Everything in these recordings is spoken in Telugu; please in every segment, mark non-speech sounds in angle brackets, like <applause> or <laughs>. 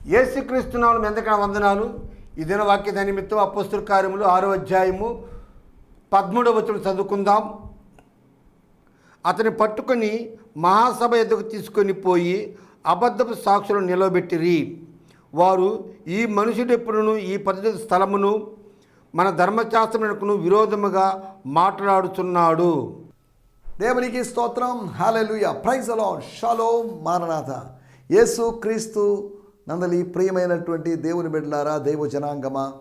ఏసుక్రీస్తునాలు మెందకడ వందనాలు? ఈ దినవాక్య నిమిత్తం అపస్తుల కార్యములు ఆరో అధ్యాయము పదమూడవ వచనం చదువుకుందాం. అతని పట్టుకొని మహాసభ ఎదుగు తీసుకొని పోయి అబద్ధపు సాక్షులను నిలవబెట్టిరి. వారు ఈ మనుషుడెప్పుడును ఈ పద్ధతి స్థలమును మన ధర్మశాస్త్రమునకును విరోధముగా మాట్లాడుతున్నాడు దేవునికి స్తోత్రం. Hallelujah praise the lord shalom Maranatha యేసు క్రీస్తు నందలి ప్రియమైనటువంటి దేవుని బిడ్డలారా దైవ జనాంగమా?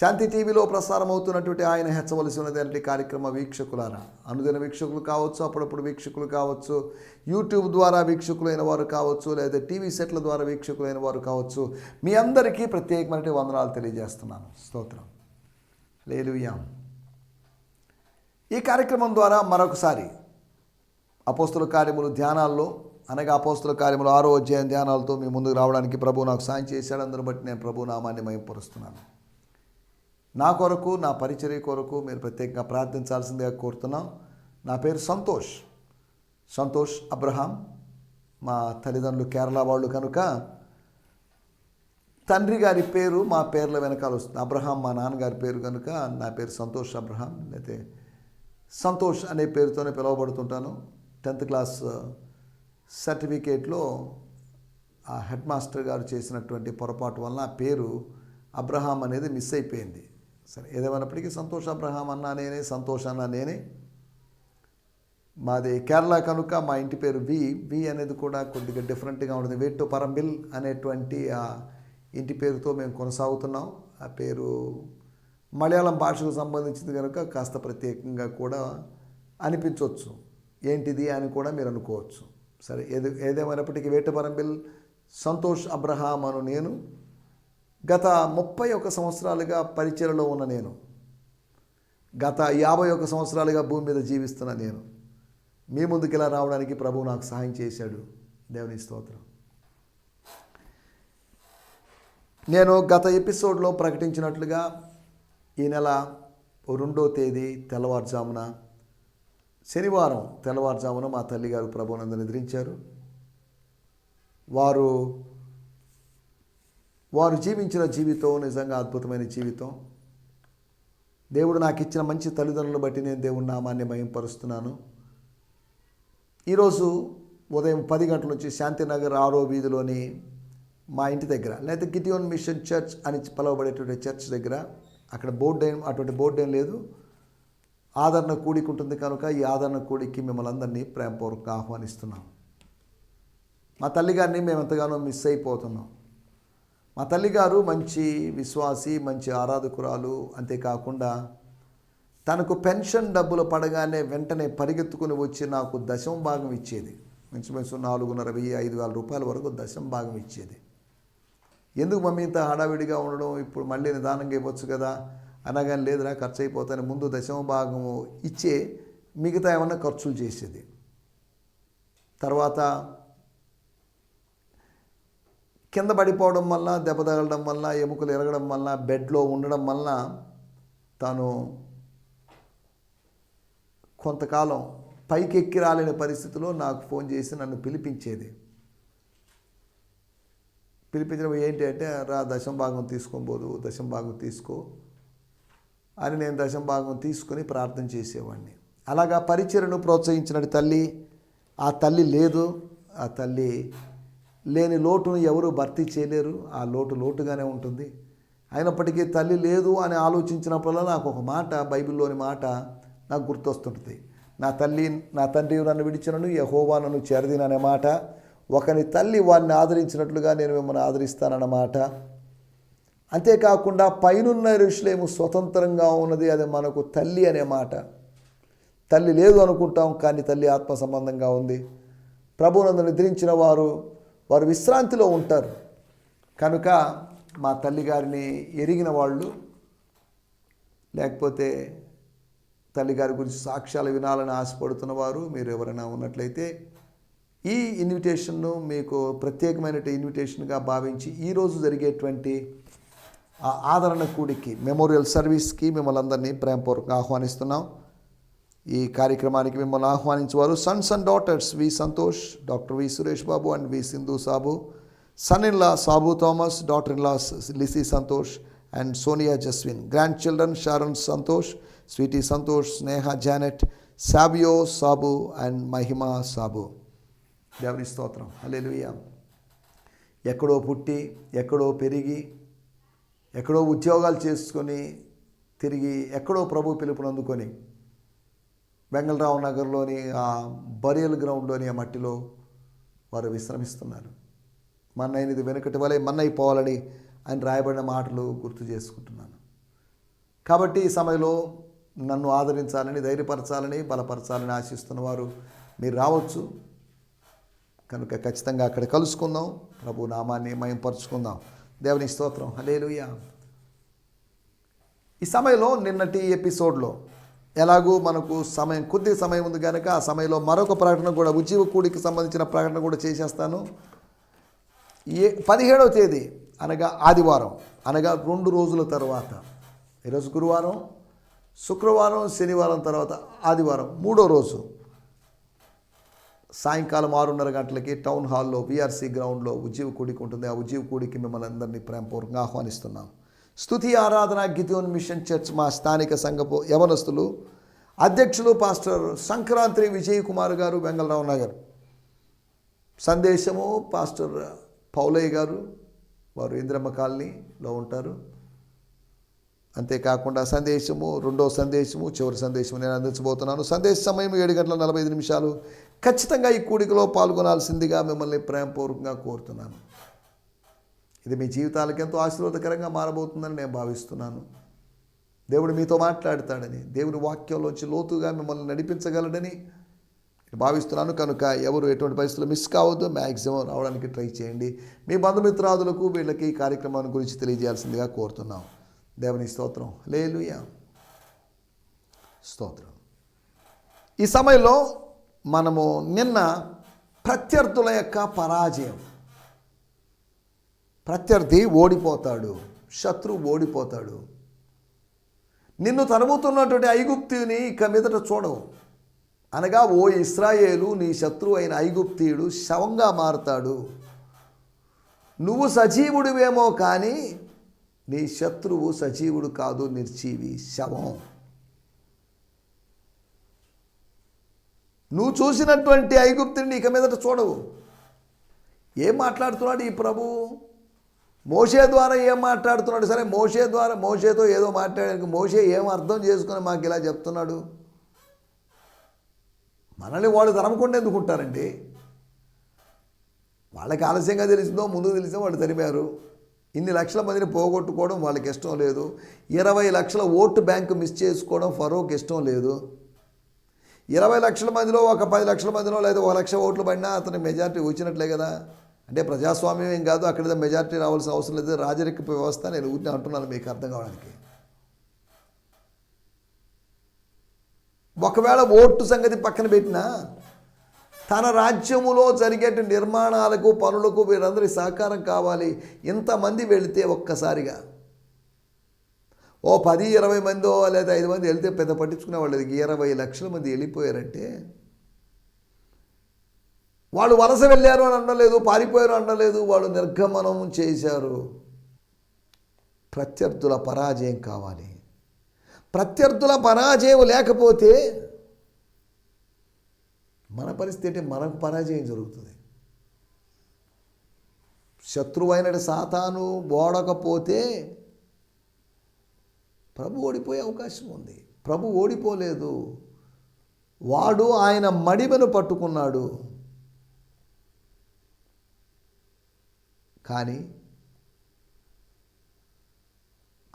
శాంతి టీవీలో ప్రసారం అవుతున్నటువంటి ఆయన హెచ్చవలసినటువంటి కార్యక్రమ వీక్షకులారా. అనుదిన వీక్షకులు కావచ్చు అప్పుడప్పుడు వీక్షకులు కావచ్చు యూట్యూబ్ ద్వారా వీక్షకులైన వారు కావచ్చు లేదా టీవీ సెట్ల ద్వారా వీక్షకులైన వారు కావచ్చు మీ అందరికీ ప్రత్యేకమైన వందనాలు తెలియజేస్తున్నాను. స్తోత్రం. లేలుయాం ఈ కార్యక్రమం ద్వారా మరొకసారి అపోస్తుల కార్యములు ధ్యానాల్లో అనగా అపోస్తుల కార్యములు ఆరో అధ్యాయం ధ్యానాలతో మీ ముందుకు రావడానికి ప్రభు నాకు సాయం చేశాడు. అందరూ బట్టి నేను ప్రభు నామాన్ని మయంపరుస్తున్నాను నా కొరకు నా పరిచర్య కొరకు మీరు ప్రత్యేకంగా ప్రార్థించాల్సిందిగా కోరుతున్నాం. నా పేరు సంతోష్. సంతోష్ అబ్రహాం. మా తల్లిదండ్రులు కేరళ వాళ్ళు కనుక తండ్రి గారి పేరు మా పేర్ల వెనకాల వస్తుంది. అబ్రహాం మా నాన్నగారి పేరు కనుక నా పేరు సంతోష్ అబ్రహాం. లేకపోతే సంతోష్ అనే పేరుతోనే పిలువబడుతుంటాను. టెన్త్ క్లాస్ సర్టిఫికేట్లో ఆ హెడ్ మాస్టర్ గారు చేసినటువంటి పొరపాటు వలన ఆ పేరు అబ్రహాం అనేది మిస్ అయిపోయింది. సరే ఏదేమైనప్పటికీ సంతోష్ అబ్రహాం అన్నా నేనే సంతోష్ అన్నా నేనే. మాది కేరళ కనుక మా ఇంటి పేరు వి వి అనేది కూడా కొద్దిగా డిఫరెంట్గా ఉంటుంది. వేట్టు పరంబిల్ అనేటువంటి ఆ ఇంటి పేరుతో మేము కొనసాగుతున్నాం. ఆ పేరు మలయాళం భాషకు సంబంధించింది కనుక కాస్త ప్రత్యేకంగా కూడా అనిపించవచ్చు ఏంటిది అని కూడా మీరు అనుకోవచ్చు. సరే ఏది ఏదేమైనప్పటికీ వేటపరంబిల్ సంతోష్ అబ్రహాం అను నేను గత ముప్పై ఒక సంవత్సరాలుగా పరిచయలో ఉన్న నేను గత యాభై ఒక సంవత్సరాలుగా భూమి మీద జీవిస్తున్న నేను మీ ముందుకు ఇలా రావడానికి ప్రభువు నాకు సహాయం చేశాడు? దేవుని స్తోత్రం. నేను గత ఎపిసోడ్లో ప్రకటించినట్లుగా ఈ నెల రెండో తేదీ తెల్లవారుజామున శనివారం తెల్లవారుజామున మా తల్లిగారు ప్రభునందు నిద్రించారు. వారు వారు జీవించిన జీవితం నిజంగా అద్భుతమైన జీవితం. దేవుడు నాకు ఇచ్చిన మంచి తల్లిదండ్రులను బట్టి నేను దేవుడి నామాన్ని మయంపరుస్తున్నాను ఈరోజు ఉదయం పది గంటల నుంచి శాంతినగర్ ఆరో వీధిలోని మా ఇంటి దగ్గర లేదా గిటియోన్ మిషన్ చర్చ్ అని పిలువబడేటువంటి చర్చ్ దగ్గర అక్కడ బోర్డు అటువంటి బోర్డు ఏం లేదు. ఆదరణ కూడికి ఉంటుంది కనుక ఈ ఆదరణ కూడికి మిమ్మల్ని అందరినీ ప్రేమపూర్వకంగా ఆహ్వానిస్తున్నాం. మా తల్లిగారిని మేము ఎంతగానో మిస్ అయిపోతున్నాం. మా తల్లిగారు మంచి విశ్వాసి మంచి ఆరాధకురాలు అంతేకాకుండా తనకు పెన్షన్ డబ్బులు పడగానే వెంటనే పరిగెత్తుకుని వచ్చి నాకు దశమ భాగం ఇచ్చేది. మించుమించు నాలుగున్నర వెయ్యి ఐదు వేల రూపాయల వరకు దశమ భాగం ఇచ్చేది. ఎందుకు మమ్మీ ఇంత హడావిడిగా ఉండడం? ఇప్పుడు మళ్ళీ నిదానంగా ఇవ్వచ్చు కదా. అనగానే లేదురా ఖర్చు అయిపోతాను ముందు దశమ భాగము ఇచ్చే మిగతా ఏమన్నా ఖర్చులు చేసేది. తర్వాత కింద పడిపోవడం వల్ల దెబ్బ తగలడం వల్ల ఎముకలు ఎరగడం వల్ల బెడ్లో ఉండడం వల్ల తాను కొంతకాలం పైకి ఎక్కి రాలేని పరిస్థితిలో నాకు ఫోన్ చేసి నన్ను పిలిపించేది. పిలిపించడం ఏంటి అంటే రా దశం భాగం తీసుకోబోదు దశం భాగం తీసుకో అని నేను దశం భాగం తీసుకొని ప్రార్థన చేసేవాడిని. అలాగా పరిచయను ప్రోత్సహించిన తల్లి. ఆ తల్లి లేదు. ఆ తల్లి లేని లోటును ఎవరు భర్తీ చేయలేరు. ఆ లోటు లోటుగానే ఉంటుంది. అయినప్పటికీ తల్లి లేదు అని ఆలోచించినప్పుడల్లా నాకు ఒక మాట బైబిల్లోని మాట నాకు గుర్తొస్తుంటుంది. నా తల్లి నా తండ్రి నన్ను విడిచినను యహోవా నన్ను చేరదిననే మాట. ఒకని తల్లి వారిని ఆదరించినట్లుగా నేను మిమ్మల్ని ఆదరిస్తానన్నమాట అంతేకాకుండా పైనున్న ఋషులేమో స్వతంత్రంగా ఉన్నది అది మనకు తల్లి అనే మాట. తల్లి లేదు అనుకుంటాం కానీ తల్లి ఆత్మ సంబంధంగా ఉంది. ప్రభునందు నిద్రించిన వారు వారు విశ్రాంతిలో ఉంటారు. కనుక మా తల్లిగారిని ఎరిగిన వాళ్ళు లేకపోతే తల్లిగారి గురించి సాక్ష్యాలు వినాలని ఆశపడుతున్న వారు మీరు ఎవరైనా ఉన్నట్లయితే ఈ ఇన్విటేషన్ను మీకు ప్రత్యేకమైన ఇన్విటేషన్గా భావించి ఈరోజు జరిగేటువంటి ఆదరణ కూడికి మెమోరియల్ సర్వీస్కి మిమ్మల్ని అందరినీ ప్రేమపూర్వకంగా ఆహ్వానిస్తున్నాం. ఈ కార్యక్రమానికి మిమ్మల్ని ఆహ్వానించేవారు sons and daughters V Santhosh doctor V Suresh Babu and V Sindhu Sabu son in law Sabu Thomas daughter in law Lisy Santhosh and Sonia Jaswin grandchildren Sharon Santhosh Sweety Santhosh Sneha Janet Sabio Sabu and Mahima Sabu. దేవుని స్తోత్రం. హల్లెలూయా. ఎక్కడో పుట్టి ఎక్కడో పెరిగి ఎక్కడో ఉద్యోగాలు చేసుకొని తిరిగి ఎక్కడో ప్రభు పిలుపును అందుకొని వెంగళరావు నగర్లోని ఆ బరియల్ గ్రౌండ్లోని ఆ మట్టిలో వారు విశ్రమిస్తున్నారు. మన్నైనది వెనుకటి వలె మన్నైపోవాలని ఆయన రాయబడిన మాటలు గుర్తు చేసుకుంటున్నాను. కాబట్టి ఈ సమయంలో నన్ను ఆదరించాలని ధైర్యపరచాలని బలపరచాలని ఆశిస్తున్న వారు మీరు రావచ్చు. కనుక ఖచ్చితంగా అక్కడ కలుసుకుందాం. ప్రభు నామాన్ని మయంపరుచుకుందాం. దేవుని స్తోత్రం. హలేలుయా ఈ సమయంలో నిన్నటి ఎపిసోడ్లో ఎలాగూ మనకు సమయం కొద్ది సమయం ఉంది కనుక ఆ సమయంలో మరొక ప్రకటన కూడా ఉజ్జీవ కూడికి సంబంధించిన ప్రకటన కూడా చేసేస్తాను. ఏ పదిహేడవ తేదీ అనగా ఆదివారం అనగా రెండు రోజుల తర్వాత. ఈరోజు గురువారం శుక్రవారం శనివారం తర్వాత ఆదివారం మూడో రోజు. సాయంకాలం ఆరున్నర గంటలకి టౌన్ హాల్లో విఆర్సీ గ్రౌండ్లో ఉజ్జీవ కూడికి ఉంటుంది. ఆ ఉజ్జీవ కూడికి మిమ్మల్ని అందరినీ ప్రేమపూర్వకంగా ఆహ్వానిస్తున్నాం. స్తుతి ఆరాధన గితోన్ మిషన్ చర్చ్ మా స్థానిక సంఘపు యవనస్తులు అధ్యక్షులు పాస్టర్ సంక్రాంతి విజయ్ కుమార్ గారు వెంగళరావు నగర్. సందేశము పాస్టర్ పౌలయ్య గారు వారు ఇంద్రమ్మ కాలనీలో ఉంటారు. అంతేకాకుండా సందేశము రెండో సందేశము చివరి సందేశము నేను అందించబోతున్నాను. సందేశ సమయం ఏడు గంటల నలభై ఐదు నిమిషాలు. ఖచ్చితంగా ఈ కూడికలో పాల్గొనాల్సిందిగా మిమ్మల్ని ప్రేమపూర్వకంగా కోరుతున్నాను. ఇది మీ జీవితాలకు ఎంతో ఆశీర్వాదకరంగా మారబోతుందని నేను భావిస్తున్నాను. దేవుడు మీతో మాట్లాడతాడని దేవుని వాక్యంలోంచి లోతుగా మిమ్మల్ని నడిపించగలడని భావిస్తున్నాను. కనుక ఎవరు ఎటువంటి పరిస్థితులు మిస్ కావద్దు మ్యాక్సిమం రావడానికి ట్రై చేయండి. మీ బంధుమిత్రాదులకు వీళ్ళకి ఈ కార్యక్రమాన్ని గురించి తెలియజేయాల్సిందిగా కోరుతున్నాం. దేవుని స్తోత్రం. లేలుయా స్తోత్రం. ఈ సమయంలో మనము నిన్న ప్రత్యర్థుల యొక్క పరాజయం. ప్రత్యర్థి ఓడిపోతాడు శత్రువు ఓడిపోతాడు. నిన్ను తరుముతున్నటువంటి ఐగుప్తిని ఇక మీదట చూడవు. అనగా ఓ ఇస్రాయేలు నీ శత్రువు అయిన ఐగుప్తీయుడు శవంగా మారుతాడు. నువ్వు సజీవుడివేమో కానీ నీ శత్రువు సజీవుడు కాదు నిర్జీవి శవం. నువ్వు చూసినటువంటి ఐగుప్తుని ఇక మీదట చూడవు. ఏం మాట్లాడుతున్నాడు ఈ ప్రభు? మోషే ద్వారా ఏం మాట్లాడుతున్నాడు? సరే మోషే ద్వారా మోషేతో ఏదో మాట్లాడానికి మోషే ఏం అర్థం చేసుకుని మాకు ఇలా చెప్తున్నాడు? మనల్ని వాళ్ళు తరమకుండా ఎందుకుంటారండి వాళ్ళకి ఆలస్యంగా తెలిసిందో ముందు తెలిసిందో వాళ్ళు తరిమారు. ఇన్ని లక్షల మందిని పోగొట్టుకోవడం వాళ్ళకి ఇష్టం లేదు. ఇరవై లక్షల ఓటు బ్యాంకు మిస్ చేసుకోవడం ఫరోకి ఇష్టం లేదు. ఇరవై లక్షల మందిలో ఒక పది లక్షల మందిలో లేదా ఒక లక్ష ఓట్లు పడినా అతని మెజారిటీ వచ్చినట్లే కదా. అంటే ప్రజాస్వామ్యం ఏం కాదు అక్కడ మెజార్టీ రావాల్సిన అవసరం లేదు. రాజరిక వ్యవస్థ నేను ఊరిని అంటున్నాను మీకు అర్థం కావడానికి. ఒకవేళ ఓటు సంగతి పక్కన పెట్టినా తన రాజ్యములో జరిగే నిర్మాణాలకు పనులకు వీరందరి సహకారం కావాలి. ఇంతమంది వెళితే ఒక్కసారిగా. ఓ పది ఇరవై మందో లేదా ఐదు మంది వెళ్తే పెద్ద పట్టించుకునే వాళ్ళు ఇరవై లక్షల మంది వెళ్ళిపోయారంటే వాళ్ళు వలస వెళ్ళారు అని అనలేదు పారిపోయారు అనలేదు వాళ్ళు నిర్గమనం చేశారు. ప్రత్యర్థుల పరాజయం కావాలి. ప్రత్యర్థుల పరాజయం లేకపోతే మన పరిస్థితి మనకు పరాజయం జరుగుతుంది. శత్రువైన సాతాను ఓడకపోతే ప్రభు ఓడిపోయే అవకాశం ఉంది. ప్రభు ఓడిపోలేదు. వాడు ఆయన మడిమను పట్టుకున్నాడు. కానీ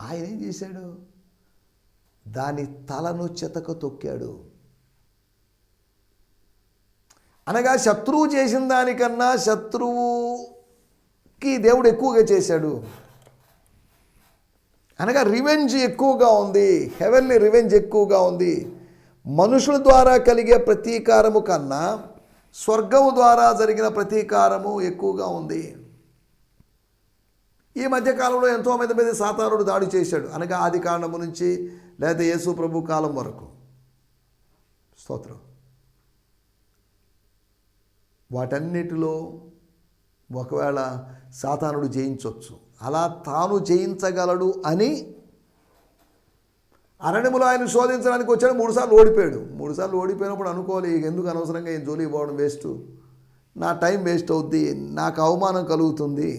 ఆయన ఏం చేశాడు? దాని తలను చెతక తొక్కాడు. అనగా శత్రువు చేసిన దానికన్నా శత్రువుకి దేవుడు ఎక్కువగా చేశాడు. అనగా రివెంజ్ ఎక్కువగా ఉంది హెవెన్లీ రివెంజ్ ఎక్కువగా ఉంది. మనుషుల ద్వారా కలిగే ప్రతీకారము కన్నా స్వర్గము ద్వారా జరిగిన ప్రతీకారము ఎక్కువగా ఉంది. ఈ మధ్యకాలంలో ఎంతోమంది మీద సాతానుడు దాడి చేశాడు. అనగా ఆది కాండము నుంచి లేదా యేసు ప్రభు కాలం వరకు. స్తోత్రం. వాటన్నిటిలో ఒకవేళ సాతానుడు జయించవచ్చు అలా తాను జయించగలడు అని అరణ్యములో ఆయన శోధించడానికి వచ్చాడు మూడుసార్లు ఓడిపోయాడు. మూడుసార్లు ఓడిపోయినప్పుడు అనుకోవాలి ఇక ఎందుకు అనవసరంగా ఈయన జోలికి పోవడం వేస్ట్? నా టైం వేస్ట్ అవుద్ది నాకు అవమానం కలుగుతుంది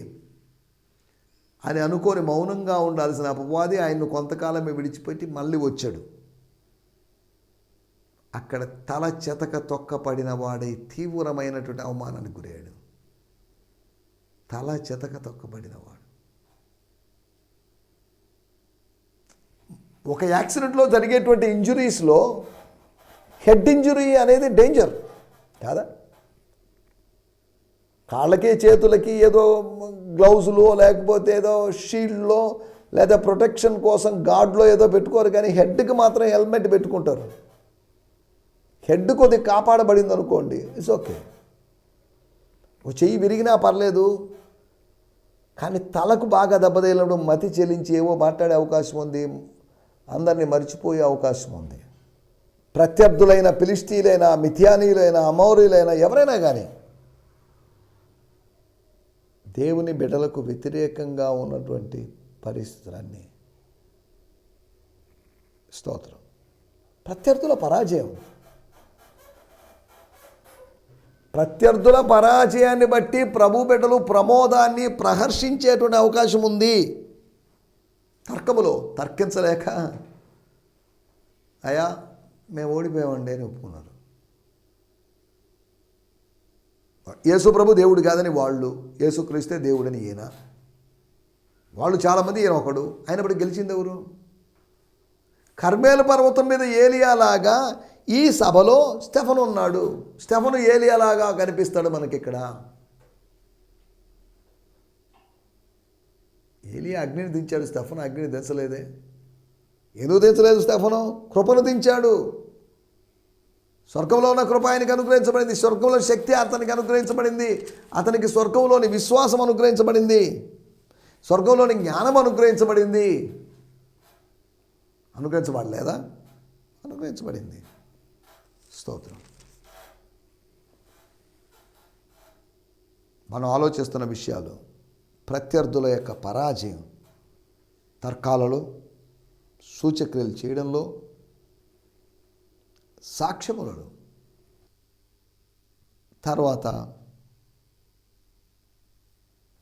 అని అనుకొని మౌనంగా ఉండాల్సిన అపవాది ఆయన్ను కొంతకాలమే విడిచిపెట్టి మళ్ళీ వచ్చాడు. అక్కడ తల చెతక తొక్కపడిన వాడై తీవ్రమైనటువంటి అవమానానికి గురయ్యాడు. తల చెతక తొక్కబడినవాడు వాడు ఒక యాక్సిడెంట్లో జరిగేటువంటి ఇంజురీస్లో హెడ్ ఇంజురీ అనేది డేంజర్ కాదా? కాళ్ళకి చేతులకి ఏదో గ్లౌజులో లేకపోతే ఏదో షీల్డ్లో లేదా ప్రొటెక్షన్ కోసం గార్డ్లో ఏదో పెట్టుకోరు కానీ హెడ్కి మాత్రం హెల్మెట్ పెట్టుకుంటారు. హెడ్ కొద్దిగా కాపాడబడింది అనుకోండి ఇట్స్ ఓకే చెయ్యి విరిగినా పర్లేదు కానీ తలకు బాగా దెబ్బతగిలినప్పుడు మతి చెల్లించి ఏవో మాట్లాడే అవకాశం ఉంది అందరినీ మర్చిపోయే అవకాశం ఉంది. ప్రత్యర్థులైన పిలిస్తీలైన మిథియానీలైన అమౌరీలైన ఎవరైనా కానీ దేవుని బిడ్డలకు వ్యతిరేకంగా ఉన్నటువంటి పరిస్థితులన్నీ స్తోత్రం. ప్రత్యర్థుల పరాజయం. ప్రత్యర్థుల పరాజయాన్ని బట్టి ప్రభు బిడ్డలు ప్రమోదాన్ని ప్రహర్షించేటువంటి అవకాశం ఉంది. తర్కములో తర్కించలేక అయా మేము ఓడిపోయామండి అని ఒప్పుకున్నారు. యేసుప్రభు దేవుడు కాదని వాళ్ళు యేసుక్రీస్తే దేవుడని ఈయన. వాళ్ళు చాలామంది ఈయన ఒకడు. అయినప్పుడు గెలిచింది ఎవరు? కర్మేల పర్వతం మీద ఏలియాలాగా ఈ సభలో స్టెఫన్ ఉన్నాడు. స్టెఫను ఏలియాలాగా కనిపిస్తాడు మనకి ఏలియా అగ్నిని దించాడు స్టెఫన్ అగ్నిని దించలేదే. ఎందుకు దించలేదు స్టఫను కృపను దించాడు. స్వర్గంలో ఉన్న కృప ఆయనకి అనుగ్రహించబడింది. స్వర్గంలో శక్తి అతనికి అనుగ్రహించబడింది. అతనికి స్వర్గంలోని విశ్వాసం అనుగ్రహించబడింది. స్వర్గంలోని జ్ఞానం అనుగ్రహించబడింది. అనుగ్రహించబడలేదా? అనుగ్రహించబడింది. స్తోత్రం. మనం ఆలోచిస్తున్న విషయాలు ప్రత్యర్థుల యొక్క పరాజయం తర్కాలలో సూచక్రియలు చేయడంలో సాక్ష్యములలో తర్వాత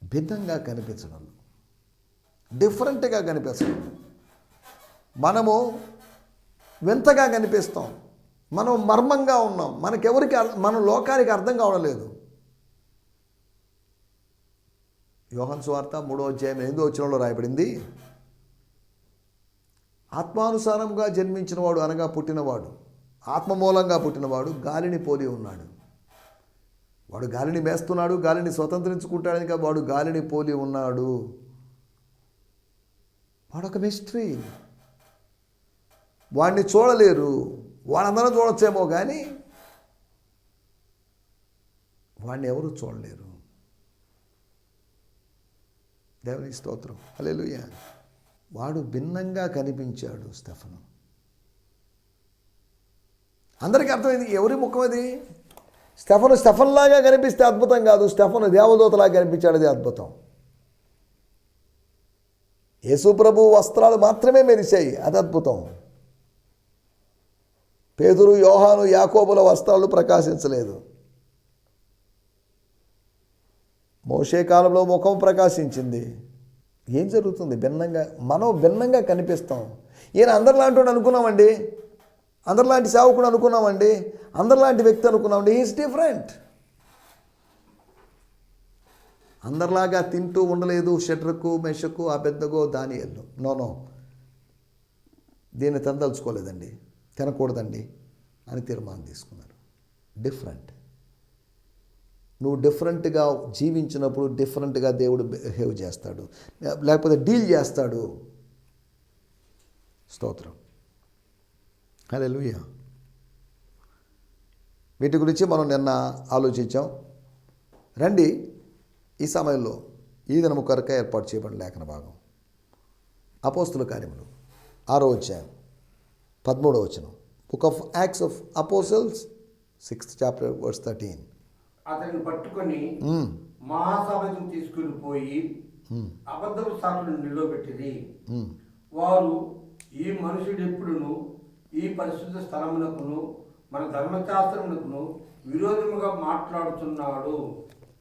భిన్నంగా కనిపించడం డిఫరెంట్గా కనిపించడం. మనము వింతగా కనిపిస్తాం మనం మర్మంగా ఉన్నాం మనకెవరికి అర్- మన లోకానికి అర్థం కావడం లేదు. యోహన్ స్వార్త మూడో అధ్యాయం ఎనిమిదో వచ్చినంలో రాయబడింది. ఆత్మానుసారంగా జన్మించినవాడు అనగా పుట్టినవాడు. ఆత్మ మూలంగా పుట్టినవాడు గాలిని పోలి ఉన్నాడు. వాడు గాలిని మేస్తున్నాడు గాలిని స్వతంత్రించుకుంటాడని కాదు వాడు గాలిని పోలి ఉన్నాడు. వాడొక మిస్టరీ వాడిని చూడలేరు. వాడందరం చూడొచ్చేమో కానీ వాడిని ఎవరు చూడలేరు. దేవుని స్తోత్రం. అలెలుయ వాడు భిన్నంగా కనిపించాడు స్టెఫను. అందరికీ అర్థమైంది ఎవరి ముఖం అది? స్టెఫను స్టెఫన్లాగా కనిపిస్తే అద్భుతం కాదు స్టెఫను దేవదూతలాగా కనిపించాడు అది అద్భుతం. యేసుప్రభు వస్త్రాలు మాత్రమే మెరిశాయి అది అద్భుతం. పేదరు యోహాను యాకోబుల వస్త్రాలు ప్రకాశించలేదు. మోషే కాలంలో ముఖం ప్రకాశించింది. ఏం జరుగుతుంది? భిన్నంగా మనం భిన్నంగా కనిపిస్తాం. ఈయన అందరిలాంటి వాడు అనుకున్నామండి. అందరిలాంటి సేవకుడు అనుకున్నామండి. అందరిలాంటి వ్యక్తి అనుకున్నామండి. ఈజ్ డిఫరెంట్ అందరిలాగా తింటూ ఉండలేదు షట్రకు మెషకు ఆ పెద్దగో దానియల్లు. నోనో నో దీన్ని తినదలుచుకోలేదండి. తినకూడదండి అని తీర్మానం తీసుకున్నారు. డిఫరెంట్ నువ్వు డిఫరెంట్గా జీవించినప్పుడు డిఫరెంట్గా దేవుడు బిహేవ్ చేస్తాడు. లేకపోతే డీల్ చేస్తాడు. స్తోత్రం. అదే వీటి గురించి మనం నిన్న ఆలోచించాం. రండి ఈ సమయంలో ఈ దినము కొరక ఏర్పాటు చేయబడిన లేఖన భాగం. అపోస్తుల కార్యములు. ఆరో అధ్యాయం పదమూడవ వచనం. Book of Acts of Apostles sixth chapter verse thirteen. అతన్ని పట్టుకొని మహాసభకు తీసుకుని పోయి ఉమ్, అబద్ధపు సాకులను నిలవబెట్టిరి ఉమ్. వారు ఈ మనుషుడు ఎప్పుడును ఈ పరిశుద్ధ స్థలమునకును మన ధర్మశాస్త్రమునకును విరోధముగా మాట్లాడుతున్నాడు.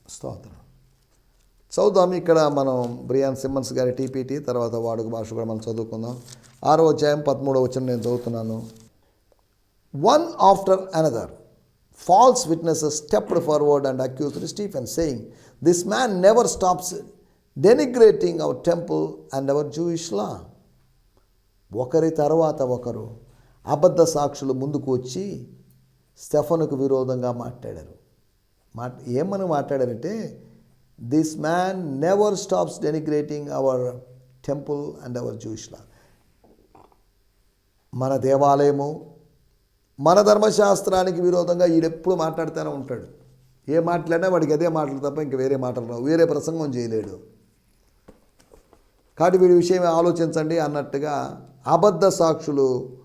స్తోత్రం. చదువుదాం ఇక్కడ మనం బ్రియాన్ సిమ్మన్స్ గారి టీపీటీ తర్వాత వాడుక భాష కూడా మనం చదువుకుందాం. ఆరో అధ్యాయం పదమూడవ వచ్చిన నేను చదువుతున్నాను. One after another false witnesses stepped forward and accused Stephen saying this man never stops denigrating our temple and our Jewish law ఒకరి తర్వాత ఒకరు అబద్ధ సాక్షులు ముందుకు వచ్చి స్టెఫనుకు విరోధంగా మాట్లాడారు. మాట్ ఏమని మాట్లాడారంటే this man never stops denigrating our temple and our Jewish law మన దేవాలయము మన ధర్మశాస్త్రానికి విరోధంగా ఈడెప్పుడు మాట్లాడుతూనే ఉంటాడు. ఏ మాట్లాడినా వాడికి అదే మాటలు తప్ప ఇంక వేరే మాటలు రావు. వేరే ప్రసంగం చేయలేడు. కాబట్టి వీడి విషయం ఆలోచించండి అన్నట్టుగా అబద్ధ సాక్షులు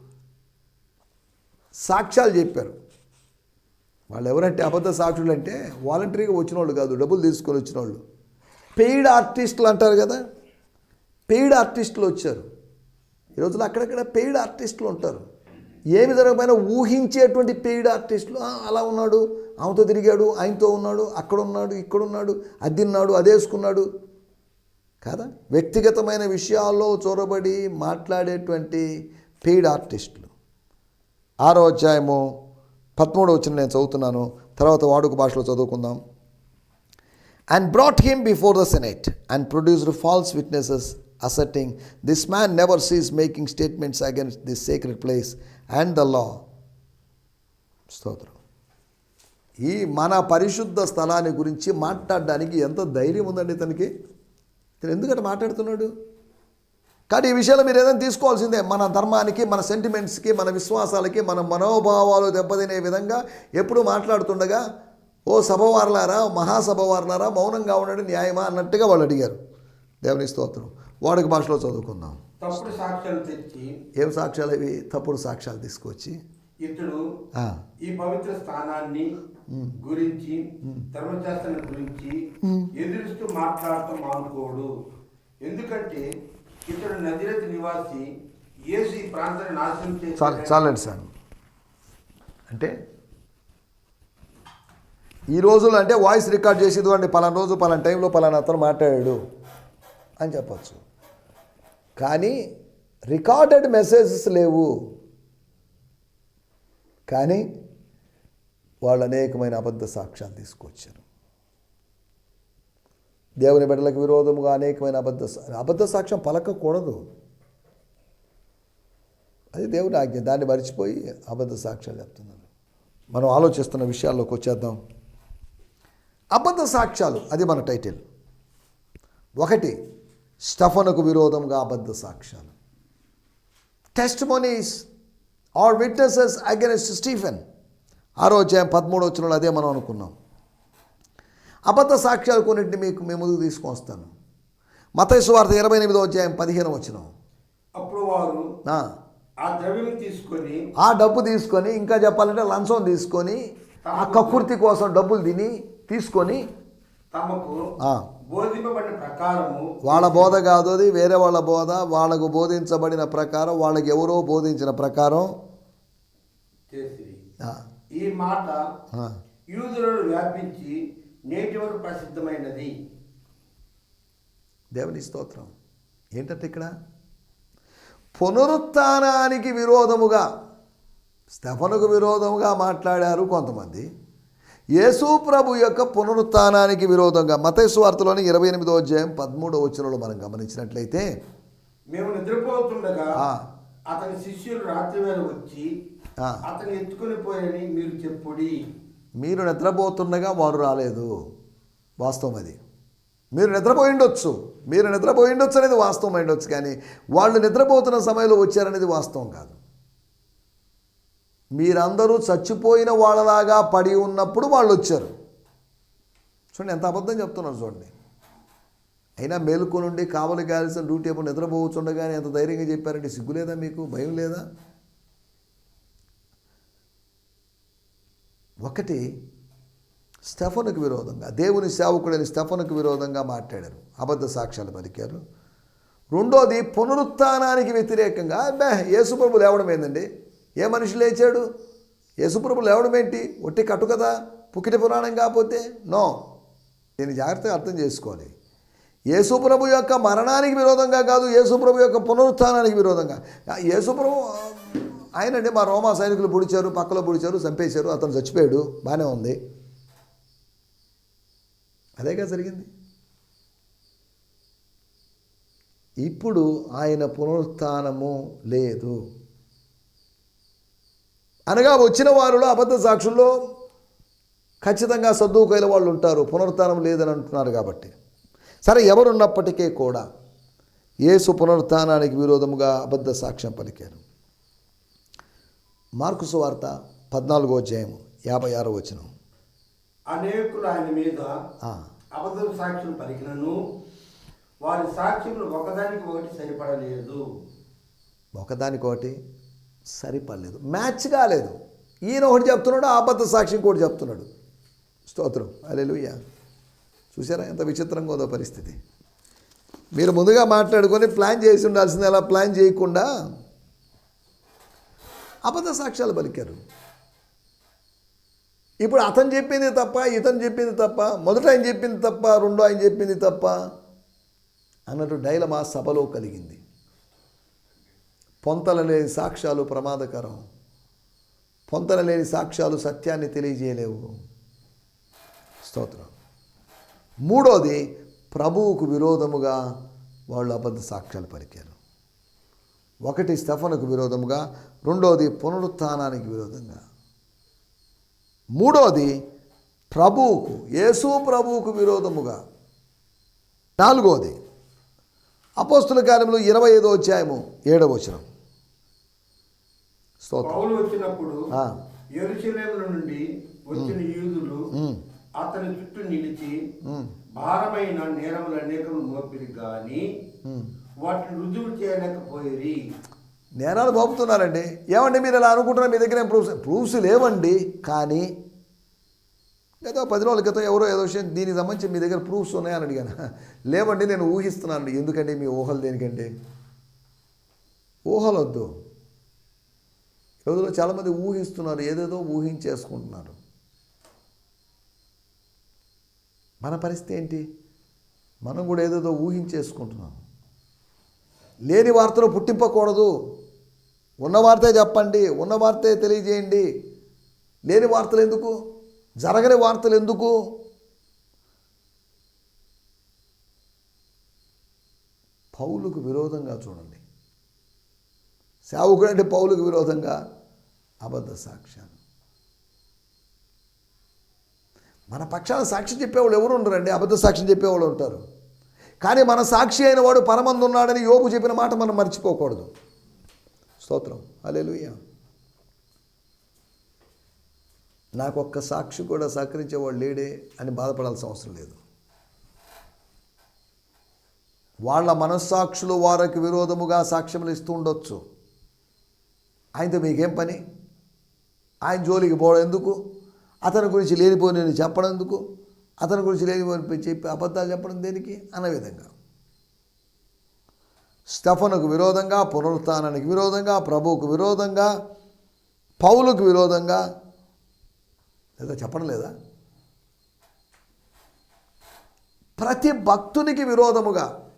సాక్ష్యాలు చెప్పారు. వాళ్ళు ఎవరంటే అబద్ధ సాక్షులు అంటే వాలంటరీగా వచ్చిన వాళ్ళు కాదు డబ్బులు తీసుకొని వచ్చిన వాళ్ళు పెయిడ్ ఆర్టిస్టులు అంటారు కదా పెయిడ్ ఆర్టిస్టులు వచ్చారు. ఈ రోజుల్లో అక్కడక్కడ పెయిడ్ ఆర్టిస్టులు ఉంటారు. ఏమి జరగకపోయినా ఊహించేటువంటి పెయిడ్ ఆర్టిస్టులు అలా ఉన్నాడు ఆమెతో తిరిగాడు ఆయనతో ఉన్నాడు అక్కడ ఉన్నాడు ఇక్కడ ఉన్నాడు అద్దిన్నాడు అదేసుకున్నాడు కాదా? వ్యక్తిగతమైన విషయాల్లో చొరబడి మాట్లాడేటువంటి పెయిడ్ ఆర్టిస్టులు ఆరో అధ్యాయము పదమూడు వచ్చిన నేను చదువుతున్నాను తర్వాత వాడుక భాషలో చదువుకుందాం. And brought him before the senate and produced false witnesses asserting this man never ceases making statements against this secret place and the law స్తోత్రం. ఈ మన పరిశుద్ధ స్థలాన్ని గురించి మాట్లాడడానికి ఎంత ధైర్యం ఉందండి ఇతనికి ఇతను ఎందుకంటే మాట్లాడుతున్నాడు? కానీ ఈ విషయాలు మీరు ఏదైనా తీసుకోవాల్సిందే. మన ధర్మానికి మన సెంటిమెంట్స్కి మన విశ్వాసాలకి మన మనోభావాలు దెబ్బతినే విధంగా ఎప్పుడు మాట్లాడుతుండగా ఓ సభవార్లారా మహాసభవార్లారా మౌనంగా ఉండడం న్యాయమా? అన్నట్టుగా వాళ్ళు అడిగారు. దేవుని స్తోత్రం. వాడుక భాషలో చదువుకుందాం. తప్పుడు సాక్ష్యాలు తెచ్చి ఏం సాక్ష్యాలు ఇవి? తప్పుడు సాక్ష్యాలు తీసుకొచ్చి? ఇతడు ఈ పవిత్ర స్థానాన్ని గురించి ధర్మశాస్త్రం గురించి ఎదురుస్తూ మాట్లాడటం మానుకోడు. ఎందుకంటే ఇతడు నదిరతి నివాసి యేసు ఈ ప్రాంతాన్ని నాశనం చాలు చేసి చాలండి సార్. అంటే ఈ రోజులు అంటే వాయిస్ రికార్డ్ చేసి ఇదిగోండి పలానా రోజు పలానా టైంలో పలానా అతను మాట్లాడాడు అని చెప్పచ్చు. కానీ రికార్డెడ్ మెసేజెస్ లేవు. కానీ వాళ్ళు అనేకమైన అబద్ధ సాక్ష్యాలు తీసుకొచ్చారు. దేవుని బిడ్డలకు విరోధముగా అనేకమైన అబద్ధ అబద్ధ సాక్ష్యం పలకకూడదు. అది దేవుని ఆజ్ఞ. దాన్ని మర్చిపోయి అబద్ధ సాక్ష్యాలు చెప్తున్నారు. మనం ఆలోచిస్తున్న విషయాల్లోకి వచ్చేద్దాం. అబద్ధ సాక్ష్యాలు అది మన టైటిల్. ఒకటి స్టఫనుకు విరోధంగా అబద్ధ సాక్ష్యాలు. Testimonies are witnesses against Stephen ఆరో అధ్యాయం పదమూడు వచ్చిన అదే మనం అనుకున్నాం. అబద్ధ సాక్ష్యాలు కొన్నింటిని మీకు మేము ముందుకు తీసుకొస్తాను మతైసు వార్త ఇరవై ఎనిమిదో అధ్యాయం పదిహేను వచ్చిన అప్పుడు వారు ఆ. ద్రవ్యం తీసుకొని ఆ డబ్బు తీసుకొని ఇంకా చెప్పాలంటే లంచం తీసుకొని ఆ కక్కుర్తి కోసం డబ్బులు తిని తీసుకొని తమకు ఆ, బోధింపబడిన ప్రకారము వాళ్ళ బోధ కాదు అది వేరే వాళ్ళ బోధ వాళ్ళకు బోధించబడిన ప్రకారం వాళ్ళకి ఎవరో బోధించిన ప్రకారం ఈ మాట యూదులను వ్యాపించి నేటి వరకు ప్రసిద్ధమైనది. దేవుని స్తోత్రం. ఏంటంటే ఇక్కడ? పునరుత్థానానికి విరోధముగా స్టెఫనుకు విరోధముగా మాట్లాడారు కొంతమంది. యేసు ప్రభు యొక్క పునరుత్థానానికి విరోధంగా మతేసు వార్తలోని ఇరవై ఎనిమిదో అధ్యాయం పదమూడో వచనంలో మనం గమనించినట్లయితే మేము నిద్రపోతుండగా. అతని శిష్యులు రాత్రి వేళ వచ్చి. అతను ఎత్తుకుని పోయని మీరు చెప్పుడి. మీరు నిద్రపోతుండగా వారు రాలేదు. వాస్తవం అది. మీరు నిద్రపోయి ఉండొచ్చు. మీరు నిద్రపోయి ఉండొచ్చు అనేది వాస్తవం ఉండొచ్చు కానీ వాళ్ళు నిద్రపోతున్న సమయంలో వచ్చారనేది వాస్తవం కాదు. మీరందరూ చచ్చిపోయిన వాళ్ళలాగా పడి ఉన్నప్పుడు వాళ్ళు వచ్చారు చూడండి ఎంత అబద్ధం చెప్తున్నారు చూడండి. అయినా మేలుకొనుండి కావలి కాల్సిన డ్యూటీ అప్పుడు నిద్రపోవచ్చుండగానే ఎంత ధైర్యంగా చెప్పారంటే సిగ్గు లేదా మీకు? భయం లేదా? ఒకటి స్టెఫనుకు విరోధంగా దేవుని సేవకుడైన స్టెఫనుకు విరోధంగా మాట్లాడారు. అబద్ధ సాక్ష్యాలు పలికారు. రెండోది పునరుత్నానికి వ్యతిరేకంగా బే యేసుప్రభు లేవడం ఏందండి ఏ మనిషి లేచాడు? యేసుప్రభు లేవడం ఏంటి? ఒట్టి కట్టు కదా? పుక్కిటి పురాణం కాకపోతే? నో. దీన్ని జాగ్రత్తగా అర్థం చేసుకోవాలి. యేసుప్రభు యొక్క మరణానికి విరోధంగా కాదు యేసుప్రభు యొక్క పునరుత్థానానికి విరోధంగా. యేసుప్రభు ఆయనండి మా రోమా సైనికులు పొడిచారు పక్కలో పొడిచారు చంపేశారు అతను చచ్చిపోయాడు బాగానే ఉంది. అదేగా జరిగింది. ఇప్పుడు ఆయన పునరుత్నము లేదు. అనగా వచ్చిన వారిలో అబద్ధ సాక్షుల్లో ఖచ్చితంగా సర్దుకోయిన వాళ్ళు ఉంటారు పునరుత్థానం లేదని అంటున్నారు కాబట్టి. సరే ఎవరున్నప్పటికీ కూడా యేసు పునరుత్థానానికి విరోధముగా అబద్ధ సాక్ష్యం పలికారు. మార్కు సువార్త పద్నాలుగో అధ్యాయము యాభై ఆరో వచనం. అనేకులు ఆయన మీద అబద్ధ సాక్ష్యం పలికినను వారి సాక్ష్యములు ఒకదానికి ఒకటి సరిపడలేదు. ఒకదానికొకటి సరిపడలేదు. మ్యాచ్ కాలేదు. ఈయన ఒకటి చెప్తున్నాడు ఆబద్ధ అబద్ధ సాక్ష్యం కూడా చెప్తున్నాడు. స్తోత్రం. అలెలుయ్య చూసారా ఎంత విచిత్రంగా ఉందో పరిస్థితి. మీరు ముందుగా మాట్లాడుకొని ప్లాన్ చేసి ఉండాల్సింది అలా ప్లాన్ చేయకుండా అబద్ధ సాక్ష్యాలు పలికారు. ఇప్పుడు అతను చెప్పింది తప్ప ఇతను చెప్పింది తప్ప మొదట ఆయన చెప్పింది తప్ప రెండో ఆయన చెప్పింది తప్ప అన్నట్టు డైలమా సభలో కలిగింది. పొంతల లేని సాక్ష్యాలు ప్రమాదకరం. పొంతలలేని సాక్ష్యాలు సత్యాన్ని తెలియజేయలేవు. స్తోత్రం. మూడోది ప్రభువుకు విరోధముగా వాళ్ళు అబద్ధ సాక్ష్యాలు పలికారు. ఒకటి స్టఫనుకు విరోధముగా. రెండోది పునరుత్నానికి విరోధంగా. మూడోది ప్రభువుకు యేసు ప్రభువుకు విరోధముగా. నాలుగోది అపోస్తుల కార్యములు ఇరవై ఐదో అధ్యాయము ఏడవ వచనం. పౌలు వచ్చినప్పుడు నుండి వచ్చిన యూదులు అతని చుట్టూ నిలిచి భారమైన నేరములు అనేకము మోపిరి. వాటిని రుజువు చేయలేకపోయి నేరాలు మోపుతున్నారండి. ఏమండి మీరు ఇలా అనుకుంటున్నారు? మీ దగ్గర ప్రూఫ్స్? ప్రూఫ్స్ లేవండి కానీ ఏదో పది రోజుల క్రితం ఎవరో ఏదో విషయం దీనికి సంబంధించి మీ దగ్గర ప్రూఫ్స్ ఉన్నాయని అడిగాను. <laughs> లేవండి నేను ఊహిస్తున్నాను ఎందుకండి మీ ఊహలు దేనికండి? ఊహలు వద్దు చాలామంది ఊహిస్తున్నారు ఏదేదో ఊహించేసుకుంటున్నారు. మన పరిస్థితి ఏంటి? మనం కూడా ఏదేదో ఊహించేసుకుంటున్నాం. లేని వార్తలు పుట్టింపకూడదు. ఉన్న వార్తే చెప్పండి ఉన్న వార్తే తెలియజేయండి. లేని వార్తలు ఎందుకు? జరగని వార్తలు ఎందుకు? పౌలుకు విరోధంగా చూడండి. సేవకుడు అంటే పౌలకు విరోధంగా అబద్ధ సాక్ష్యాలు. మన పక్షాన సాక్షి చెప్పేవాళ్ళు ఎవరు ఉండరండి? అబద్ధ సాక్ష్యం చెప్పేవాళ్ళు ఉంటారు. కానీ మన సాక్షి అయిన వాడు పరమందు ఉన్నాడని యోగు చెప్పిన మాట మనం మర్చిపోకూడదు. స్తోత్రం. అలెలుయ్య నాకు ఒక్క సాక్షి కూడా సహకరించేవాడు లేడే అని బాధపడాల్సిన అవసరం లేదు. వాళ్ళ మనస్సాక్షులు వారికి విరోధముగా సాక్ష్యములు ఇస్తూ ఉండొచ్చు. ఆయనతో మీకేం పని? ఆయన జోలికి పోవడం ఎందుకు? అతని గురించి లేనిపోయి నేను చెప్పడం ఎందుకు? అతని గురించి లేనిపోయి చెప్పి అబద్ధాలు చెప్పడం దేనికి? అన్న విధంగా. స్టఫనుకు విరోధంగా పునరుత్నానికి విరోధంగా ప్రభువుకు విరోధంగా పౌలుకు విరోధంగా లేదా చెప్పడం లేదా? ప్రతి భక్తునికి విరోధముగా.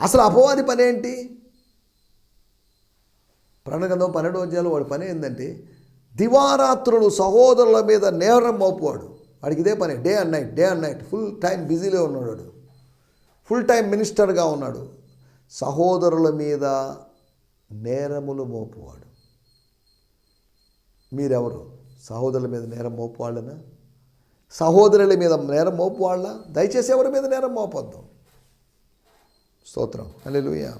అసలు అపవాది పని ఏంటి ప్రణగంధం పన్నెండు అధ్యాయులు వాడి పని ఏంటంటే దివారాత్రులు సహోదరుల మీద నేరం మోపువాడు. వాడికి ఇదే పని day and night day and night full time బిజీలో ఉన్నాడు వాడు. ఫుల్ టైం మినిస్టర్గా ఉన్నాడు. సహోదరుల మీద నేరములు మోపువాడు. మీరెవరు? సహోదరుల మీద నేరం మోపువాళ్ళనా? సహోదరుల మీద నేరం మోపువాళ్ళ? దయచేసి ఎవరి మీద నేరం మోపొద్దు. స్తోత్రం. హల్లెలూయా.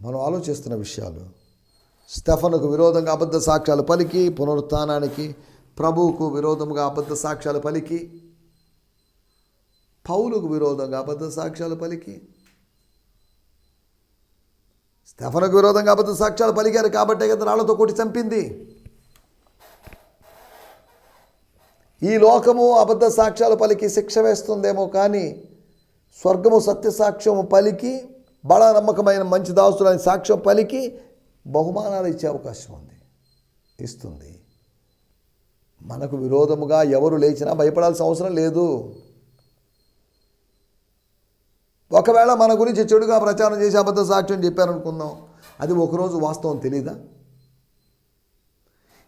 మనం ఆలోచిస్తున్న విషయాలు. స్టెఫనుకు విరోధంగా అబద్ధ సాక్ష్యాలు పలికి పునరుత్నానికి ప్రభువుకు విరోధంగా అబద్ధ సాక్ష్యాలు పలికి పౌలుకు విరోధంగా అబద్ధ సాక్ష్యాలు పలికి. స్టెఫనుకు విరోధంగా అబద్ధ సాక్ష్యాలు పలికారు కాబట్టే కదా రాళ్ళతో కొట్టి చంపింది. ఈ లోకము అబద్ధ సాక్ష్యాలు పలికి శిక్ష వేస్తుందేమో కానీ స్వర్గము సత్య సాక్ష్యము పలికి బడా నమ్మకమైన మంచి దాసులని సాక్ష్యం పలికి బహుమానాలు ఇచ్చే అవకాశం ఉంది. ఇస్తుంది. మనకు విరోధముగా ఎవరు లేచినా భయపడాల్సిన అవసరం లేదు. ఒకవేళ మన గురించి చెడుగా ప్రచారం చేసి అబద్ధ సాక్ష్యం చెప్పారనుకుందాం. అది ఒకరోజు వాస్తవం తెలీదా?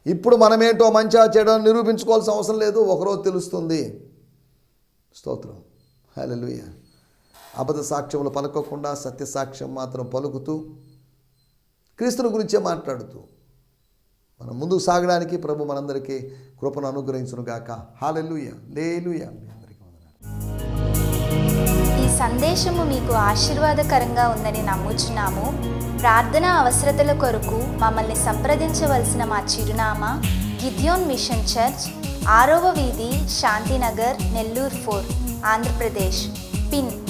ఇప్పుడు మనమేంటో మంచిగా చేయడం నిరూపించుకోవాల్సిన అవసరం లేదు. ఒకరోజు తెలుస్తుంది. స్తోత్రం. హల్లెలూయా. అబద్ధ సాక్ష్యములు పలకకుండా సత్య సాక్ష్యం మాత్రం పలుకుతూ క్రీస్తుని గురించే మాట్లాడుతూ మనం ముందుకు సాగడానికి ప్రభు మనందరికీ కృపను అనుగ్రహించును గాక హాలెలుయ లేలుయ మీ అందరికీ ఈ సందేశము మీకు ఆశీర్వాదకరంగా ఉందని నమ్ముచున్నాము. ప్రార్థన అవసరతల కొరకు మమ్మల్ని సంప్రదించవలసిన మా చిరునామా గిద్యోన్ మిషన్ చర్చ్ ఆరవ వీధి శాంతినగర్ నెల్లూరు ఫోర్ ఆంధ్రప్రదేశ్. పిన్